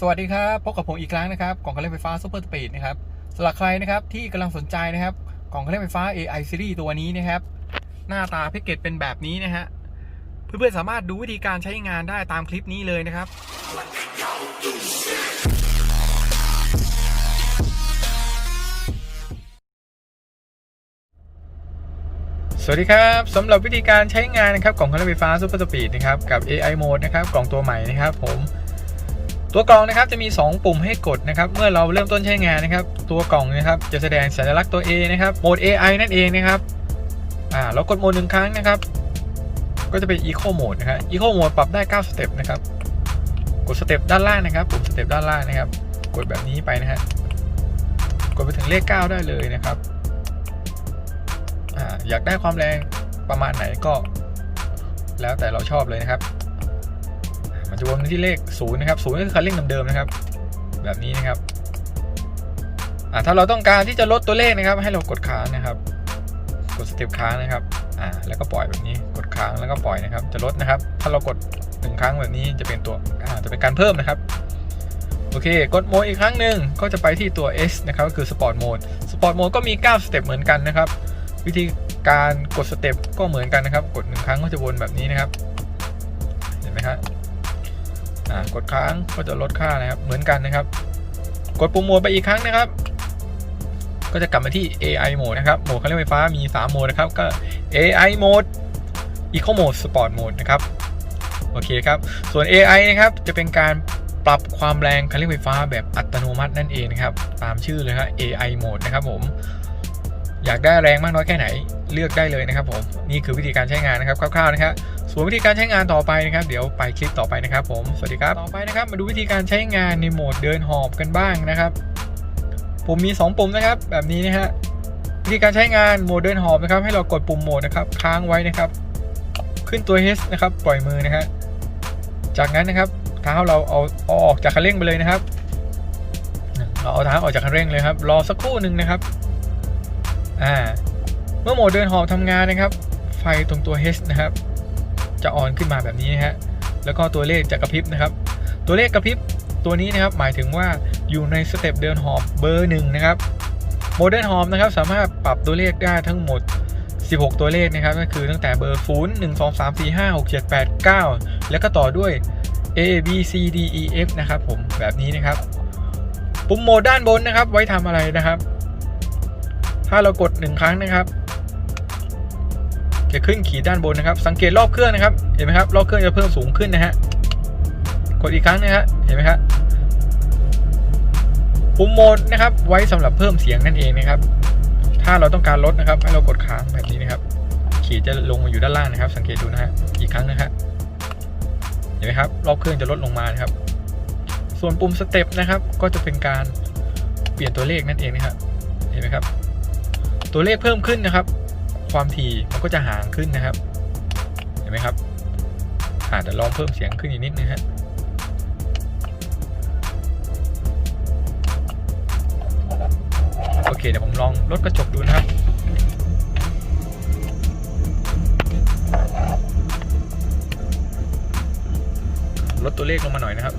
สวัสดีครับ พบกับผมอีกครั้งนะครับกล่องเครื่องไฟฟ้าซูเปอร์สปีดนะครับสำหรับใครนะครับที่กำลังสนใจนะครับกล่องเครื่องไฟฟ้า AI Series ตัวนี้นะครับ หน้าตาแพ็กเกจเป็นแบบนี้นะฮะเพื่อนๆสามารถดูวิธีการใช้งานได้ตามคลิปนี้เลยนะครับ สวัสดีครับสำหรับวิธีการใช้งานนะครับกล่องเครื่องไฟฟ้าซูเปอร์สปีดนะครับกับ AI Mode นะครับกล่องตัวใหม่นะครับผม ตัวกล่องนะครับจะมี 2 ปุ่มให้กดนะครับเมื่อเราเริ่มต้นใช้งานนะครับ ตัวกล่องนะครับจะแสดงสัญลักษณ์ตัว A นะครับโหมด AI นั่นเองนะครับอ่าเรากดโหมดหนึ่งครั้งนะครับ ก็จะเป็น Eco Mode นะครับ Eco Mode ปรับได้9สเต็ปนะครับกดสเต็ปด้านล่างนะครับปุ่มสเต็ปด้านล่างนะครับ กดแบบนี้ไปนะฮะกดไปถึงเลข 9 ได้เลยนะครับอ่าอยากได้ความแรงประมาณไหนก็ แล้วแต่เราชอบเลยนะครับ มันจะวนที่เลขศูนะครับศูนย์ก็คือคันเร่งเดิมๆนะครับ แบบนี้นะครับอ่าถ้าเราต้องการที่จะลดตัวเลขนะครับ ให้เรากดค้างนะครับ กดสเต็ปค้างนะครับอ่าแล้วก็ปล่อยแบบนี้กดค้างแล้วก็ปล่อยนะครับ จะลดนะครับ ถ้าเรากดหนึ่งครั้งแบบนี้จะเป็นตัวอ่าจะเป็นการเพิ่มนะครับโอเค กดโหมดอีกครั้งหนึ่งก็จะไปที่ตัว S นะครับก็คือสปอร์ตโหมดสปอร์ตโหมดก็มี 9 สเต็ปเหมือนกันนะครับ วิธีการกดสเต็ปก็เหมือนกันนะครับ กดหนึ่งครั้งก็จะวนแบบนี้นะครับ เห็นไหมครับ อ่ากดค้างก็จะลดค่านะครับ เหมือนกันนะครับ กดปุ่มโหมดไปอีกครั้งนะครับ ก็จะกลับมาที่ AI mode นะครับ โหมดเครื่องไฟฟ้ามี 3 โหมดนะครับ ก็ AI mode Eco mode Sport mode นะครับ โอเคครับ ส่วน AI นะครับ จะเป็นการปรับความแรงคันเร่งไฟฟ้าแบบอัตโนมัตินั่นเองนะครับ ตามชื่อเลยครับ AI mode นะครับผม อยากได้แรงมากน้อยแค่ไหนเลือกได้เลยนะครับผมนี่คือวิธีการใช้งานนะครับคร่าวๆนะครับส่วนวิธีการใช้งานต่อไปนะครับ เดี๋ยวไปคลิปต่อไปนะครับผมสวัสดีครับต่อไปนะครับ มาดูวิธีการใช้งานในโหมดเดินหอบกันบ้างนะครับผมมี 2 ปุ่มนะครับ แบบนี้นะฮะวิธีการใช้งานโหมดเดินหอบนะครับ ให้เรากดปุ่มโหมดนะครับ ค้างไว้นะครับ ขึ้นตัว H นะครับ ปล่อยมือนะฮะจากนั้นนะครับเท้าเราเอาเอาออกจากคันเร่งไปเลยนะครับเราเอาเท้าออกจากคันเร่งเลยครับรอสักครู่หนึ่งนะครับ อ่าเมื่อโหมดเดินหอบทำงานนะครับ ไฟตรงตัว H นะครับ จะออนขึ้นมาแบบนี้นะฮะแล้วก็ตัวเลขจะกระพริบนะครับ ตัวเลขกระพริบตัวนี้นะครับหมายถึงว่าอยู่ในสเต็ปเดินหอบเบอร์หนึ่งนะครับโมเดิร์นหอมนะครับสามารถปรับตัวเลขได้ทั้งหมด 16 ตัวเลขนะครับก็คือตั้งแต่เบอร์0 1 2 3 4 5 6 7 8 9แล้วก็ต่อด้วย A B C D E F นะครับผมแบบนี้นะครับ ปุ่มโหมดด้านบนนะครับ ไว้ทำอะไรนะครับ ถ้าเรากด1ครั้งนะครับจะขึ้นขีดด้านบนนะครับ สังเกตรอบเครื่องนะครับ เห็นไหมครับรอบเครื่องจะเพิ่มสูงขึ้นนะฮะ กดอีกครั้งนะฮะ เห็นไหมครับปุ่มโหมดนะครับ ไว้สำหรับเพิ่มเสียงนั่นเองนะครับ ถ้าเราต้องการลดนะครับ ให้เรากดค้างแบบนี้นะครับ ขีดจะลงมาอยู่ด้านล่างนะครับ สังเกตดูนะฮะ อีกครั้งนะฮะ เห็นไหมครับ รอบเครื่องจะลดลงมานะครับ ส่วนปุ่มสเต็ปนะครับ ก็จะเป็นการเปลี่ยนตัวเลขนั่นเองนะครับ เห็นไหมครับ ตัวเลขเพิ่มขึ้นนะครับ ความถี่มันก็จะห่างขึ้นนะครับ เห็นไหมครับอาจจะลองเพิ่มเสียงขึ้นอีกนิดนะฮะโอเคเดี๋ยวผมลองลดกระจกดูนะครับ ลดตัวเลขลงมาหน่อยนะครับ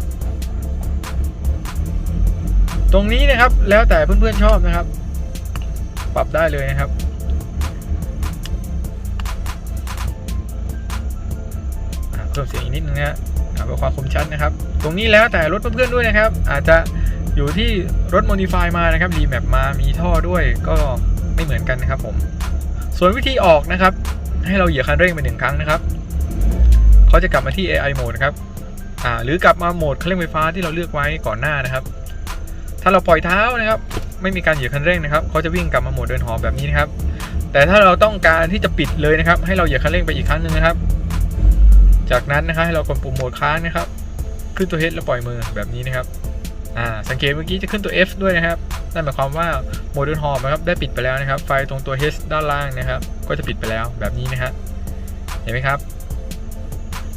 ตรงนี้นะครับแล้วแต่เพื่อนๆชอบนะครับ ปรับได้เลยนะครับ เพิ่มเสียงอีกนิดนึงนะฮะเพื่อความคมชัดนะครับ ตรงนี้แล้วแต่รถเพื่อนๆด้วยนะครับ อาจจะอยู่ที่รถโมดิฟายมานะครับรีแมปมามีท่อด้วยก็ไม่เหมือนกันนะครับผม ส่วนวิธีออกนะครับ ให้เราเหยียบคันเร่งไปหนึ่งครั้งนะครับเขาจะกลับมาที่ AI mode นะครับหรือกลับมาโหมดเคันเร่งไฟฟ้าที่เราเลือกไว้ก่อนหน้านะครับ ถ้าเราปล่อยเท้านะครับ ไม่มีการเหยียบคันเร่งนะครับเขาจะวิ่งกลับมาโหมดเดินหอบแบบนี้นะครับ แต่ถ้าเราต้องการที่จะปิดเลยนะครับ ให้เราเหยียบคันเร่งไปอีกครั้งหนึ่งนะครับ จากนั้นนะครับให้เรากดปุ่มโหมดค้างนะครับ ขึ้นตัว H แล้วปล่อยมือแบบนี้นะครับอ่าสังเกตเมื่อกี้จะขึ้นตัว F ด้วยนะครับนั่นหมายความว่าโหมดเดินหอบนะครับได้ปิดไปแล้วนะครับ ไฟตรงตัว H ด้านล่างนะครับ ก็จะปิดไปแล้วแบบนี้นะฮะเห็นไหมครับ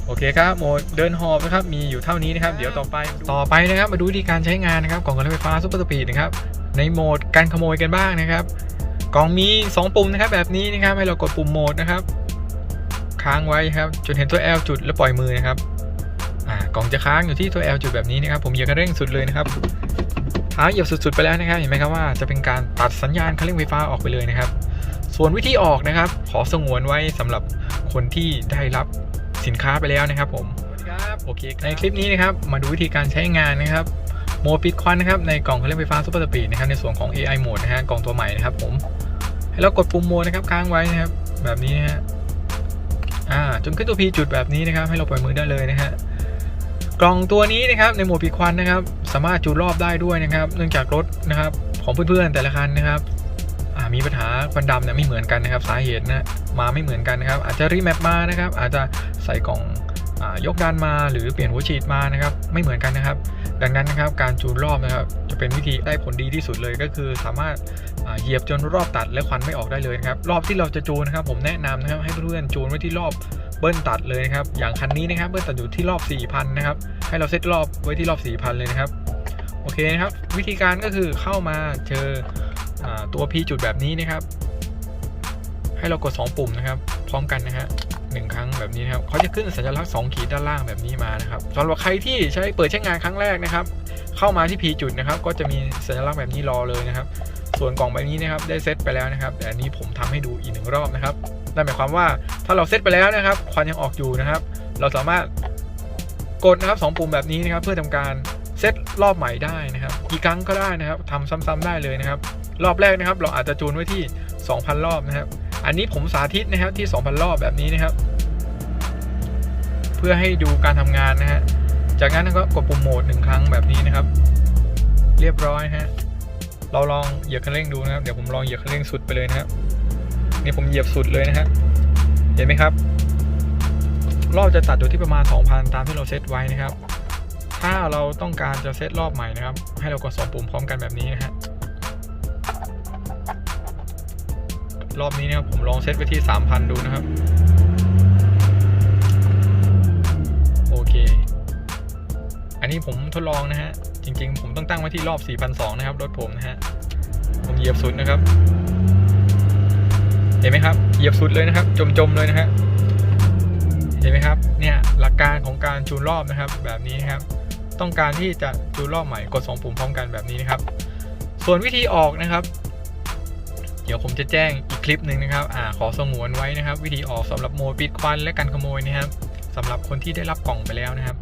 โอเคครับโหมดเดินหอบนะครับมีอยู่เท่านี้นะครับเดี๋ยวต่อไปต่อไปนะครับมาดูวิธีการใช้งานนะครับของกล่องรถไฟฟ้าซูเปอร์สปีดนะครับ ในโหมดการขโมยกันบ้างนะครับ กล่องมี 2 ปุ่มนะครับ แบบนี้นะครับให้เรากดปุ่มโหมดนะครับ ค้างไว้ครับจนเห็นตัว L จุดแล้วปล่อยมือนะครับกล่องจะค้างอยู่ที่ตัว L จุดแบบนี้นะครับผมเหยียบคันเร่งสุดเลยนะครับเท้าเหยียบสุดๆไปแล้วนะครับเห็นไหมครับว่าจะเป็นการตัดสัญญาณคันเร่งไฟฟ้าออกไปเลยนะครับ ส่วนวิธีออกนะครับ ขอสงวนไว้สำหรับคนที่ได้รับสินค้าไปแล้วนะครับ ผมครับโอเคในคลิปนี้นะครับ มาดูวิธีการใช้งานนะครับ โมปิดควันนะครับในกล่องเคันเร่งไฟฟ้าซูเปอร์สปีดนะครับในส่วนของ AI โหมดนะฮะกล่องตัวใหม่นะครับผมให้เรากดปุ่มโหมดนะครับค้างไว้นะครับแบบนี้นะฮะอ่าจนขึ้นตัว P จุดแบบนี้นะครับ ให้เราปล่อยมือได้เลยนะฮะกล่องตัวนี้นะครับในโหมดปิดควันนะครับสามารถจูรอบได้ด้วยนะครับ เนื่องจากรถนะครับของเพื่อนๆแต่ละคันนะครับอ่ามีปัญหาควันดำเนี่ยไม่เหมือนกันนะครับ สาเหตุนะมาไม่เหมือนกันนะครับ อาจจะรีแมปมานะครับ อาจจะใส่กล่อง ยกดานมาหรือเปลี่ยนหัวฉีดมานะครับ ไม่เหมือนกันนะครับ ดังนั้นนะครับการจูนรอบนะครับ จะเป็นวิธีได้ผลดีที่สุดเลยก็คือ สามารถเหยียบจนรอบตัดและควันไม่ออกได้เลยนะครับ รอบที่เราจะจูนนะครับ ผมแนะนำนะครับให้เพื่อนๆจูนไว้ที่รอบเบิ้ลตัดเลยนะครับ อย่างคันนี้นะครับเบิ้ลตัดอยู่ที่รอบ 4,000 นะครับ ให้เราเซตรอบไว้ที่รอบ 4,000 เลยนะครับ โอเคนะครับ วิธีการก็คือเข้ามาเจออตัว P จุดแบบนี้นะครับ ให้เรากด 2 ปุ่มนะครับ พร้อมกันนะฮะ หนึ่งครั้งแบบนี้นะครับเขาจะขึ้นสัญลักษณ์2ขีดด้านล่างแบบนี้มานะครับสำหรับใครที่ใช้เปิดใช้งานครั้งแรกนะครับ เข้ามาที่ P จุดนะครับ ก็จะมีสัญลักษณ์แบบนี้รอเลยนะครับ ส่วนกล่องใบนี้นะครับได้เซตไปแล้วนะครับ แต่อันนี้ผมทำให้ดูอีกหนึ่งรอบนะครับนั่นหมายความว่าถ้าเราเซตไปแล้วนะครับ ควันยังออกอยู่นะครับ เราสามารถกดนะครับสองปุ่มแบบนี้นะครับ เพื่อทำการเซตรอบใหม่ได้นะครับ กี่ครั้งก็ได้นะครับทำซ้ำๆได้เลยนะครับ รอบแรกนะครับ เราอาจจะจูนไว้ที่ 2,000 รอบนะครับ อันนี้ผมสาธิตนะครับที่ 2,000 รอบแบบนี้นะครับ เพื่อให้ดูการทำงานนะฮะ จากนั้นก็กดปุ่มโหมดหนึ่งครั้งแบบนี้นะครับ เรียบร้อยฮะ เราลองเหยียบคันเร่งดูนะครับ เดี๋ยวผมลองเหยียบคันเร่งสุดไปเลยนะครับ นี่ผมเหยียบสุดเลยนะฮะ เห็นไหมครับ รอบจะตัดอยู่ที่ประมาณ 2,000 ตามที่เราเซตไว้นะครับ ถ้าเราต้องการจะเซตรอบใหม่นะครับ ให้เรากดสองปุ่มพร้อมกันแบบนี้นะฮะ รอบนี้นะครับผมลองเซตไปที่ 3,000 ดูนะครับ โอเค อันนี้ผมทดลองนะฮะ จริง ๆ ผมต้องตั้งไว้ที่รอบ 4,200 นะครับ รถผมนะฮะ ผมเหยียบสุดนะครับ เห็นไหมครับ เหยียบสุดเลยนะครับ จม ๆ เลยนะฮะ เห็นไหมครับ เนี่ยหลักการของการจูนรอบนะครับ แบบนี้นะครับ ต้องการที่จะจูนรอบใหม่กด 2 ปุ่มพร้อมกันแบบนี้นะครับ ส่วนวิธีออกนะครับ เดี๋ยวผมจะแจ้งอีกคลิปหนึ่งนะครับอ่าขอสงวนไว้นะครับ วิธีออกสำหรับโมปิดควันและการขโมยนะครับสำหรับคนที่ได้รับกล่องไปแล้วนะครับ